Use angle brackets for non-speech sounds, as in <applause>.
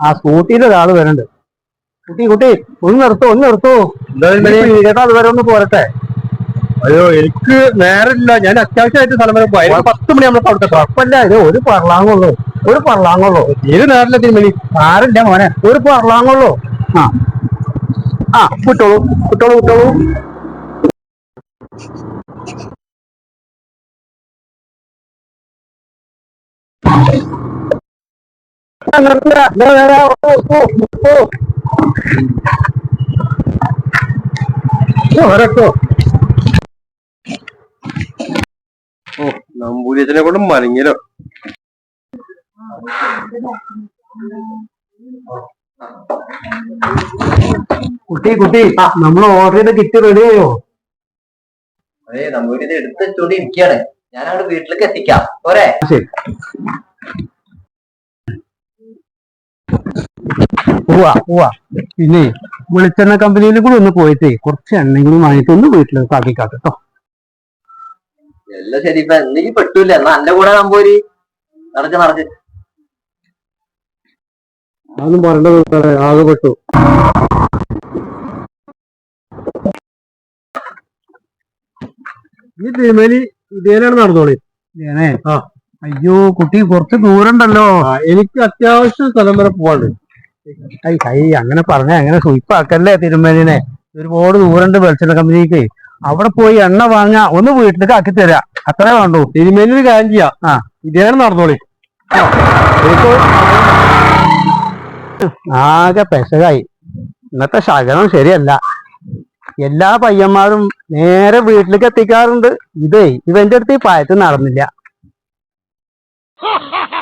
ആ സ്കൂട്ടിയിൽ ഒരാൾ വരുന്നുണ്ട്. കുട്ടി കുട്ടി ഒന്ന് നിർത്തോ ഒന്ന് നിർത്തോ. ചേട്ടാ അതുവരെ ഒന്ന് പോരട്ടെ. അയ്യോ എനിക്ക് നേരമില്ല. ഞാൻ അത്യാവശ്യമായിട്ട് സ്ഥലം വരെ പോയി. പത്ത് മണി നമ്മളെ അവിടെ കുഴപ്പമില്ല ഇത് ഒരു പറളാങ്ങുള്ളൂ ഒരു പറളാങ്ങുള്ളൂ ഏത് നേരില്ല തിരുമണി ആരില്ല മോനെ. ഒരു പറളാങ്ങുള്ളൂ ആ. ആ വിട്ടോളൂ വിട്ടോളൂ വിട്ടോളൂ. Thank നിർത്തില്ല. ദേ, ദേ, ഓ, നമ്പൂരിയത്തിനെ കൊണ്ട് മലങ്ങിയല്ലോ കുട്ടി കുട്ടി നമ്മൾ ഓർഡർ ചെയ്ത കിറ്റ് റെഡി ആയോ? അതെ ഇത് എടുത്ത് വെച്ചോണ്ട് ഇരിക്കുകയാണ് ഞാൻ അവിടെ വീട്ടിലേക്ക് എത്തിക്കാം. പോരെ? ശരി. പിന്നെ വെളിച്ചെണ്ണ കമ്പനിയിൽ കൂടെ ഒന്ന് പോയിട്ട് കുറച്ച് എണ്ണെങ്കിലും വാങ്ങിയിട്ട് ഒന്ന് വീട്ടിലേക്ക് ആക്കിക്കാട്ടെ കേട്ടോ എല്ലാം ശരി ഇപ്പൊ എന്തെങ്കിലും പെട്ടൂല എന്നാ എന്റെ കൂടെ നമ്പൂരി നടക്ക് നടക്ക്. അതൊന്നും പറയേണ്ടത് ആകെ പെട്ടു. ഈ തിരുമേനി ഇതേനാണ് നടന്നോളി. ആ. അയ്യോ കുട്ടി കുറച്ച് ദൂരണ്ടല്ലോ. എനിക്ക് അത്യാവശ്യം സ്ഥലം വരെ പോവാണ്ട് ഹൈ അങ്ങനെ പറഞ്ഞ അങ്ങനെ സുയിപ്പാക്കല്ലേ തിരുമേനെ ഒരുപാട് ദൂരണ്ട് വെളിച്ചെണ്ണ കമ്പനിക്ക്. അവിടെ പോയി എണ്ണ വാങ്ങാ ഒന്ന് വീട്ടിലേക്ക് ആക്കി തരാ. അത്രേ വേണ്ടൂ. തിരുമേനി കാര്യം ചെയ്യാം. ആ. ഇതേണ് നടന്നോളി. ആകെ പെശകായി. ഇന്നത്തെ ശകനം ശരിയല്ല. എല്ലാ പയ്യന്മാരും നേരെ വീട്ടിലേക്ക് എത്തിക്കാറുണ്ട്. ഇതേ ഇവന്റെ അടുത്ത് ഈ പായത്ത് നടന്നില്ല. <laughs>